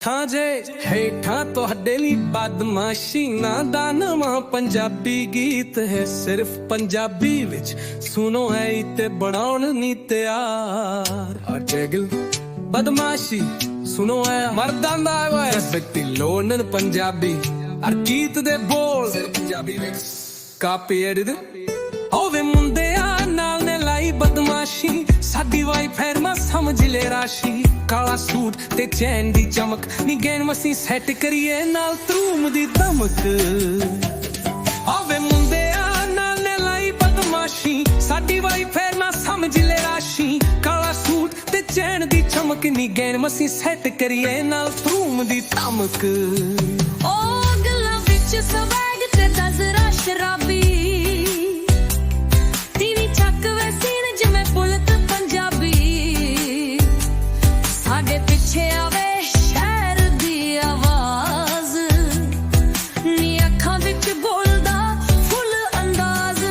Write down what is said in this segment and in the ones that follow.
ਠਾਂ ਜੇ ਹੇਠਾਂ ਤੁਹਾਡੇ ਲਈ ਬਦਮਾਸ਼ੀ ਨਾ ਦਾ ਨਵਾਂ ਪੰਜਾਬੀ ਗੀਤ ਹੈ ਸਿਰਫ ਪੰਜਾਬੀ ਵਿੱਚ। ਸੁਣੋ ਐ ਤੇ ਬਣਾਉਣ ਨਹੀਂ ਤਿਆਰ। ਅਟੇਗਲ ਬਦਮਾਸ਼ੀ ਸੁਣੋ ਐ। ਮਰਦਾਂ ਦਾ ਓਏ। ਸੱਤੀ ਲੋਨਨ ਪੰਜਾਬੀ। ਅਰ ਗੀਤ ਦੇ ਬੋਲ। ਪੰਜਾਬੀ ਵਿੱਚ। ਕਾਪੀ ਐਡਿਟ ਹੋਵੇ ਮੁੰਡਿਆ ਨਾਲ ਨੇ ਲਾਈ ਬਦਮਾਸ਼ੀ। ਸਾਡੀ ਵਾਈ ਫੇਰ ਨਾ ਸਮਝ ਲੈ ਰਾਸ਼ੀ। ਕਾਲਾ ਸੂਟ ਤੇ ਚੈਨ ਦੀ ਚਮਕ। ਨੀ ਗੈਨ ਮਸੀਂ ਸੈੱਟ ਕਰੀਏ ਨਾਲ ਤਰੂਮ ਦੀ ਧਮਕ। ਹੋਵੇ ਮੁੰਡਿਆ ਨਾਲ ਨੇ ਲਾਈ ਬਦਮਾਸ਼ੀ। ਸਾਡੀ ਵਾਈ ਫੇਰ ਨਾ ਸਮਝ ਲੈ ਰਾਸ਼ੀ। ਕਾਲਾ ਸੂਟ ਤੇ ਚੈਨ ਦੀ ਚਮਕ, ਨੀ ਗੈਨ ਮਸੀਂ ਸੈੱਟ ਕਰੀਏ ਨਾਲ ਤਰੂਮ ਦੀ ਧਮਕ। ਉਹ ਗੱਲਾਂ ਵਿੱਚ ਸਵੈਗ ਸਾਡੇ ਪਿੱਛੇ ਆਵੇ ਸ਼ਹਿਰ ਦੀ ਆਵਾਜ਼। ਨੀ ਅੱਖਾਂ ਵਿੱਚ ਬੋਲਦਾ ਫੁੱਲ ਅੰਦਾਜ਼।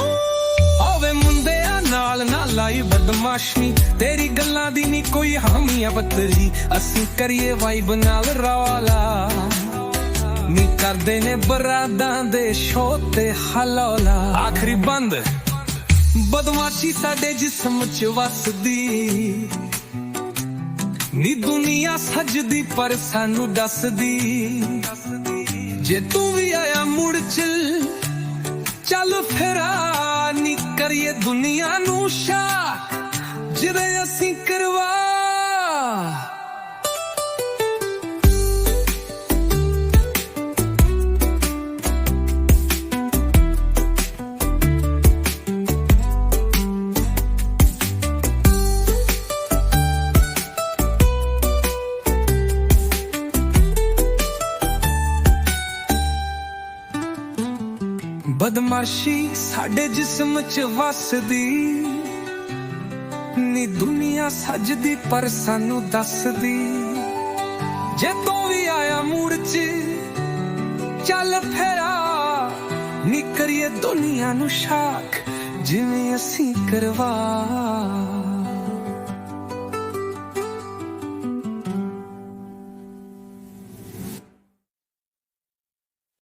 ਹੋਵੇ ਮੁੰਡਿਆਂ ਨਾਲ ਨਾ ਲਾਈ ਬਦਮਾਸ਼ੀ। ਤੇਰੀ ਗੱਲਾਂ ਦੀ ਨਹੀਂ ਕੋਈ ਹਾਮੀਆਂ ਬੱਤਰੀ ਅਸੀਂ ਕਰੀਏ ਵਾਈਬ ਨਾਲ ਰੌਲਾ। ਨੀ ਕਰਦੇ ਨੇ ਬਰਾਦਾਂ ਦੇ ਸ਼ੋਅ ਤੇ ਹਲੌਲਾ। ਆਖਰੀ ਬੰਦ। ਬਦਮਾਸ਼ੀ ਸਾਡੇ ਜਿਸਮ ਚ ਵਸਦੀ। ਨੀ ਦੁਨੀਆ ਸਜਦੀ, ਪਰ ਸਾਨੂੰ ਦੱਸਦੀ। ਜੇ ਤੂੰ ਵੀ ਆਇਆ ਮੁੜ ਚ, ਚੱਲ ਫੇਰਾ ਨੀ ਕਰੀਏ ਦੁਨੀਆ ਨੂੰ ਸ਼ਾਕ ਜਿਹਦੇ ਅਸੀਂ ਬਦਮਾਸ਼ੀ ਸਾਡੇ ਜਿਸਮ ਚ ਵਸਦੀ। ਨੀ ਦੁਨੀਆ ਸਜਦੀ, ਪਰ ਸਾਨੂੰ ਦੱਸਦੀ। ਜੇ ਤੂੰ ਵੀ ਆਇਆ ਮੂੜ ਚ, ਚੱਲ ਫੇਰਾ। ਨੀ ਕਰੀਏ ਦੁਨੀਆ ਨੂੰ ਸ਼ਾਕ ਜਿਵੇਂ ਅਸੀਂ ਕਰਵਾ।